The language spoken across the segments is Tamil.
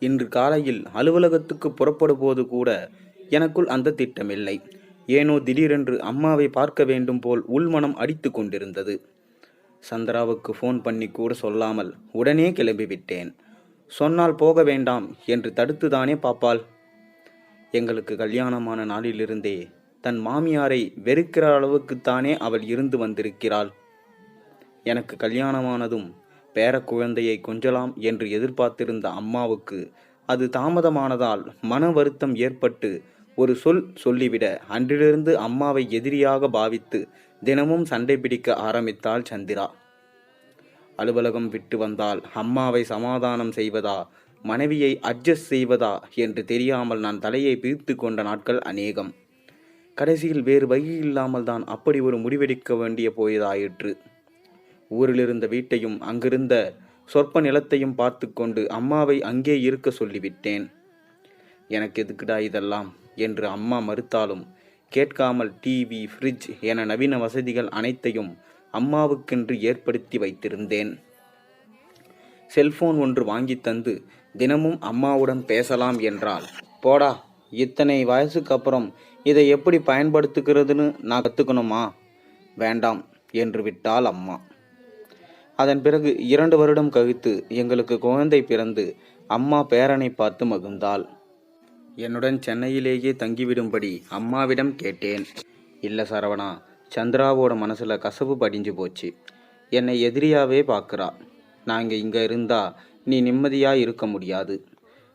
இன்று காலையில் அலுவலகத்துக்கு புறப்படும்போது கூட எனக்குள் அந்த திட்டமில்லை. ஏனோ திடீரென்று அம்மாவை பார்க்க வேண்டும் போல் உள்மனம் அடித்து கொண்டிருந்தது. சந்திராவுக்கு ஃபோன் பண்ணி கூட சொல்லாமல் உடனே கிளம்பிவிட்டேன் சொன்னால் போக வேண்டாம் என்று தடுத்துதானே பாப்பாள். எங்களுக்கு கல்யாணமான நாளிலிருந்தே தன் மாமியாரை வெறுக்கிற அளவுக்குத்தானே அவள் இருந்து வந்திருக்கிறாள். எனக்கு கல்யாணமானதும் பேரக்குழந்தையை கொஞ்சலாம் என்று எதிர்பார்த்திருந்த அம்மாவுக்கு அது தாமதமானதால் மன வருத்தம் ஏற்பட்டு ஒரு சொல் சொல்லிவிட அன்றிலிருந்து அம்மாவை எதிரியாக பாவித்து தினமும் சண்டை பிடிக்க ஆரம்பித்தாள் சந்திரா. அலுவலகம் விட்டு வந்தால் அம்மாவை சமாதானம் செய்வதா மனைவியை அட்ஜஸ்ட் செய்வதா என்று தெரியாமல் நான் தலையை பிரித்து கொண்ட நாட்கள் அநேகம். கடைசியில் வேறு வழி இல்லாமல் தான் அப்படி ஒரு முடிவெடுக்க வேண்டிய போயதாயிற்று. ஊரிலிருந்த வீட்டையும் அங்கிருந்த சொற்ப நிலத்தையும் பார்த்து கொண்டு அம்மாவை அங்கே இருக்க சொல்லிவிட்டேன். எனக்கு எதுக்குடா இதெல்லாம்? என்று அம்மா மறுத்தாலும் கேட்காமல் டிவி ஃப்ரிட்ஜ் என நவீன வசதிகள் அனைத்தையும் அம்மாவுக்கென்று ஏற்படுத்தி வைத்திருந்தேன். செல்போன் ஒன்று வாங்கி தந்து தினமும் அம்மாவுடன் பேசலாம் என்றால் போடா இத்தனை வயசுக்கு அப்புறம் இதை எப்படி பயன்படுத்துகிறதுன்னு நான் கற்றுக்கணுமா வேண்டாம் என்று விட்டால் அம்மா. அதன் பிறகு இரண்டு வருடம் கழித்து எங்களுக்கு குழந்தை பிறந்து அம்மா பேரனை பார்த்து மகிழ்ந்தாள். என்னுடன் சென்னையிலேயே தங்கிவிடும்படி அம்மாவிடம் கேட்டேன். இல்லை சரவணா சந்திராவோட மனசில் கசப்பு படிஞ்சு போச்சு. என்னை எதிரியாவே பார்க்குறா நாங்கள் இங்கே இருந்தா நீ நிம்மதியாக இருக்க முடியாது.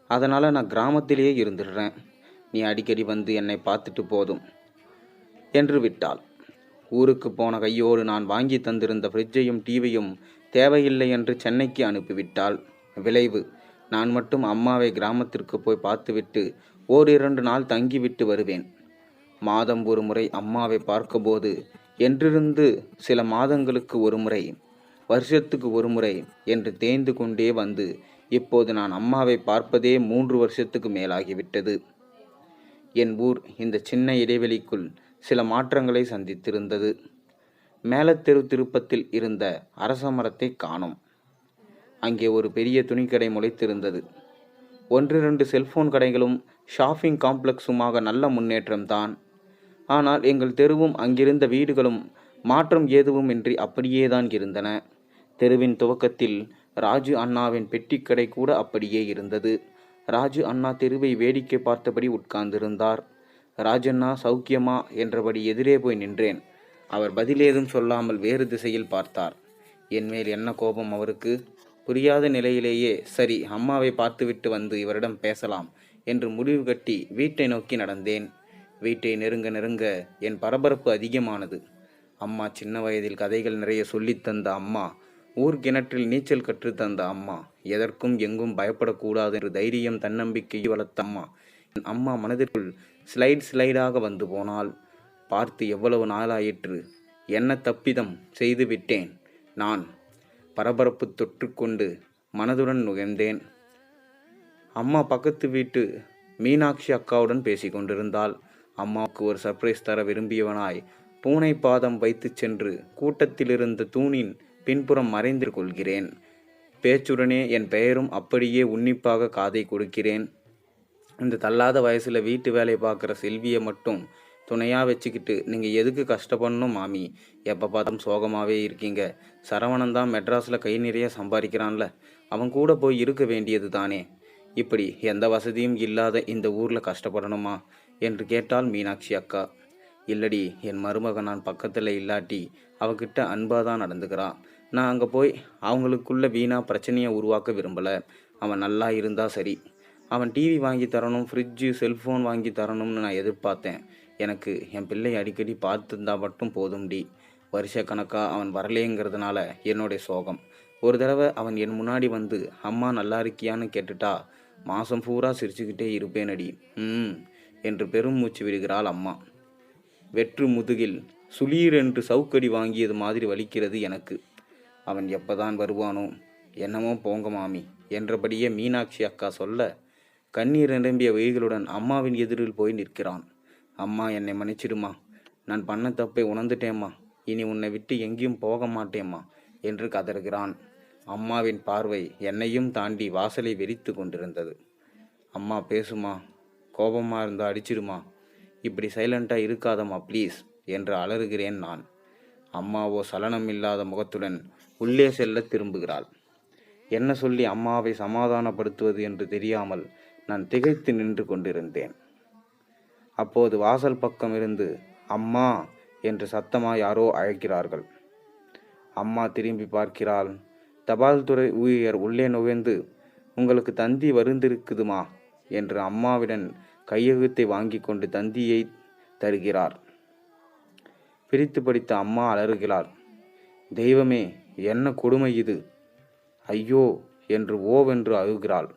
அதனால் நான் கிராமத்திலேயே இருந்துடுறேன். நீ அடிக்கடி வந்து என்னை பார்த்துட்டு போதும் என்று விட்டாள். ஊருக்கு போன கையோடு நான் வாங்கி தந்திருந்த ஃப்ரிட்ஜையும் டிவியும் தேவையில்லை என்று சென்னைக்கு அனுப்பிவிட்டாள். விளைவு. நான் மட்டும் அம்மாவை கிராமத்திற்கு போய் பார்த்துவிட்டு ஓரிரண்டு நாள் தங்கிவிட்டு வருவேன். மாதம் ஒரு முறை அம்மாவை பார்க்கும்போது என்றிருந்து சில மாதங்களுக்கு ஒரு முறை வருஷத்துக்கு ஒரு முறை என்று தேய்ந்து கொண்டே வந்து இப்போது நான் அம்மாவை பார்ப்பதே மூன்று வருஷத்துக்கு மேலாகிவிட்டது. என் ஊர் இந்த சின்ன இடைவெளிக்குள் சில மாற்றங்களை சந்தித்திருந்தது. மேலத்தெரு திருப்பத்தில் இருந்த அரச மரத்தை காணோம். அங்கே ஒரு பெரிய துணிக்கடை முளைத்திருந்தது. ஒன்றிரண்டு செல்போன் கடைகளும் ஷாப்பிங் காம்ப்ளெக்ஸுமாக நல்ல முன்னேற்றம்தான். ஆனால் எங்கள் தெருவும் அங்கிருந்த வீடுகளும் மாற்றம் ஏதுவுமின்றி அப்படியே தான் இருந்தன. தெருவின் துவக்கத்தில் ராஜு அண்ணாவின் பெட்டிக்கடை கூட அப்படியே இருந்தது. ராஜு அண்ணா தெருவை வேடிக்கை பார்த்தபடி உட்கார்ந்திருந்தார். ராஜண்ணா சௌக்கியமா? என்றபடி எதிரே போய் நின்றேன். அவர் பதிலேதும் சொல்லாமல் வேறு திசையில் பார்த்தார். என் மேல் என்ன கோபம் அவருக்கு? புரியாத நிலையிலேயே சரி அம்மாவை பார்த்துவிட்டு வந்து இவரிடம் பேசலாம் என்று முடிவு கட்டி வீட்டை நோக்கி நடந்தேன். வீட்டை நெருங்க நெருங்க என் பரபரப்பு அதிகமானது. அம்மா சின்ன வயதில் கதைகள் நிறைய சொல்லித்தந்த அம்மா ஊர் கிணற்றில் நீச்சல் கற்றுத் தந்த அம்மா எதற்கும் எங்கும் பயப்படக்கூடாது என்று தைரியம் தன்னம்பிக்கை வளர்த்த அம்மா. என் அம்மா மனதிற்குள் ஸ்லைட் ஸ்லைடாக வந்து போனால் பார்த்து எவ்வளவு நாளாயிற்று? என்ன தப்பிதம் செய்து விட்டேன் நான்? பரபரப்பு தொற்றுக்கொண்டு மனதுடன் நுகர்ந்தேன். அம்மா பக்கத்து வீட்டு மீனாட்சி அக்காவுடன் பேசி கொண்டிருந்தால் அம்மாவுக்கு ஒரு சர்ப்ரைஸ் தர விரும்பியவனாய் பூனை பாதம் வைத்துச் சென்று கூட்டத்திலிருந்த தூணின் பின்புறம் மறைந்து கொள்கிறேன். பேச்சுடனே என் பெயரும் அப்படியே உன்னிப்பாக காதை கொடுக்கிறேன். இந்த தள்ளாத வயசில் வீட்டு வேலை பார்க்குற செல்வியை மட்டும் துணையாக வச்சுக்கிட்டு நீங்கள் எதுக்கு கஷ்டப்படணும் மாமி? எப்போ பார்த்தும் சோகமாகவே இருக்கீங்க. சரவணன் தான் மெட்ராஸில் கை நிறைய சம்பாதிக்கிறான்ல அவன் கூட போய் இருக்க வேண்டியது தானே? இப்படி எந்த வசதியும் இல்லாத இந்த ஊரில் கஷ்டப்படணுமா? என்று கேட்டாள் மீனாட்சி அக்கா. இல்லடி என் மருமகன் நான் பக்கத்தில் இல்லாட்டி அவகிட்ட அன்பாக தான் நடந்துக்கிறான் நான் அங்கே போய் அவங்களுக்குள்ள வீணாக பிரச்சனையை உருவாக்க விரும்பலை. அவன் நல்லா இருந்தால் சரி. அவன் டிவி வாங்கி தரணும் ஃப்ரிட்ஜு செல்ஃபோன் வாங்கி தரணும்னு நான் எதிர்பார்த்தேன். எனக்கு என் பிள்ளை அடிக்கடி பார்த்துருந்தா மட்டும் போதும்டி வருஷக்கணக்காக அவன் வரலேங்கிறதுனால என்னுடைய சோகம். ஒரு தடவை அவன் என் முன்னாடி வந்து அம்மா நல்லா இருக்கியான்னு கேட்டுட்டா மாதம் பூரா சிரிச்சுக்கிட்டே இருப்பேனடி ம் என்று பெரும் மூச்சு விடுகிறாள் அம்மா. வெற்று முதுகில் சுளீர் என்று சவுக்கடி வாங்கியது மாதிரி வலிக்கிறது எனக்கு. அவன் எப்பதான் வருவானோ என்னமோ போங்க மாமி என்றபடியே மீனாட்சி அக்கா சொல்ல கண்ணீர் நிரம்பிய வெய்களுடன் அம்மாவின் எதிரில் போய் நிற்கிறான். அம்மா என்னை மன்னிச்சிடுமா. நான் பண்ண தப்பை உணர்ந்துட்டேம்மா. இனி உன்னை விட்டு எங்கேயும் போக மாட்டேம்மா என்று கதறுகிறான். அம்மாவின் பார்வை என்னையும் தாண்டி வாசலை வெறித்து கொண்டிருந்தது. அம்மா பேசுமா. கோபமாக இருந்தால் அடிச்சிடுமா. இப்படி சைலண்ட்டாக இருக்காதம்மா ப்ளீஸ் என்று அலறுகிறேன் நான். அம்மாவோ சலனம் இல்லாத முகத்துடன் உள்ளே செல்ல திரும்புகிறாள். என்ன சொல்லி அம்மாவை சமாதானப்படுத்துவது என்று தெரியாமல் நான் திகைத்து நின்று கொண்டிருந்தேன். அப்போது வாசல் பக்கம் இருந்து அம்மா என்று சத்தமாக யாரோ அழைக்கிறார்கள். அம்மா திரும்பி பார்க்கிறாள். தபால் துறை ஊழியர் உள்ளே நுழைந்து உங்களுக்கு தந்தி வருந்திருக்குதுமா? என்று அம்மாவிடம் கையெழுத்தை வாங்கி கொண்டு தந்தியை தருகிறார். பிரித்து படித்த அம்மா அலறுகிறார் தெய்வமே என்ன கொடுமை இது? ஐயோ என்று ஓவென்று அழுகிறாள்.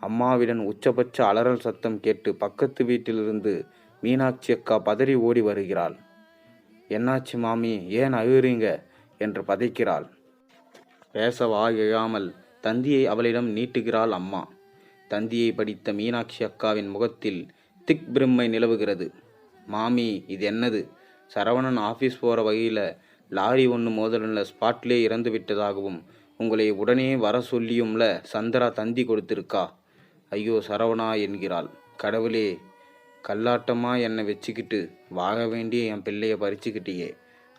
அம்மாவிடம் உச்சபட்ச அலறல் சத்தம் கேட்டு பக்கத்து வீட்டிலிருந்து மீனாட்சி அக்கா பதறி ஓடி வருகிறாள். என்னாச்சு மாமி? ஏன் அழுகிறீங்க என்று பதைக்கிறாள். பேசவா எழாமல் தந்தியை அவளிடம் நீட்டுகிறாள் அம்மா. தந்தியை படித்த மீனாட்சி அக்காவின் முகத்தில் திக் பிரம்மை நிலவுகிறது. மாமி இது என்னது? சரவணன் ஆஃபீஸ் போகிற வகையில் லாரி ஒன்று மோதலில் ஸ்பாட்லே இறந்து விட்டதாகவும் உங்களை உடனே வர சொல்லியும்ல சந்திரா தந்தி கொடுத்திருக்கா? ஐயோ சரவணா என்கிறாள். கடவுளே கல்லாட்டமாக என்னை வச்சுக்கிட்டு வாக வேண்டிய என் பிள்ளையை பறிச்சுக்கிட்டியே.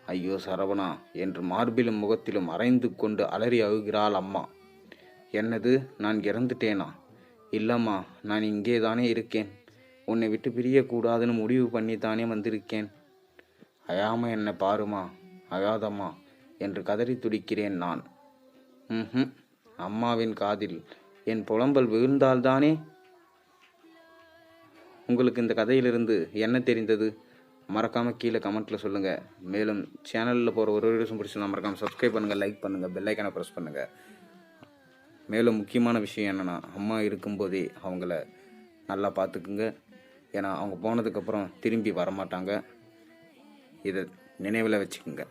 ஐயோ சரவணா என்று மார்பிலும் முகத்திலும் அரைந்து கொண்டு அலறி அழுகிறாள் அம்மா. என்னது நான் இறந்துட்டேனா? இல்லம்மா நான் இங்கே தானே இருக்கேன். உன்னை விட்டு பிரியக்கூடாதுன்னு முடிவு பண்ணி தானே வந்திருக்கேன். அயாம என்னை பாருமா அழாதம்மா என்று கதறி துடிக்கிறேன் நான். ம் அம்மாவின் காதில் என் புலம்பல் விழுந்தால்தானே? உங்களுக்கு இந்த கதையிலிருந்து என்ன தெரிந்தது? மறக்காமல் கீழே கமெண்ட்டில் சொல்லுங்கள் மேலும் சேனலில் போகிற ஒரு வீடியோஸும் பிடிச்சிருந்தா மறக்காமல் சப்ஸ்கிரைப் பண்ணுங்கள் லைக் பண்ணுங்கள் பெல்லைக்கனை ப்ரெஸ் பண்ணுங்கள் மேலும் முக்கியமான விஷயம் என்னென்னா அம்மா இருக்கும்போதே அவங்கள நல்லா பார்த்துக்குங்க. ஏன்னா அவங்க போனதுக்கப்புறம் திரும்பி வரமாட்டாங்க. இதை நினைவில் வச்சுக்கோங்க.